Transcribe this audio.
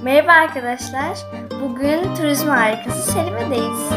Merhaba arkadaşlar. Bugün turizm harikası Selime'deyiz.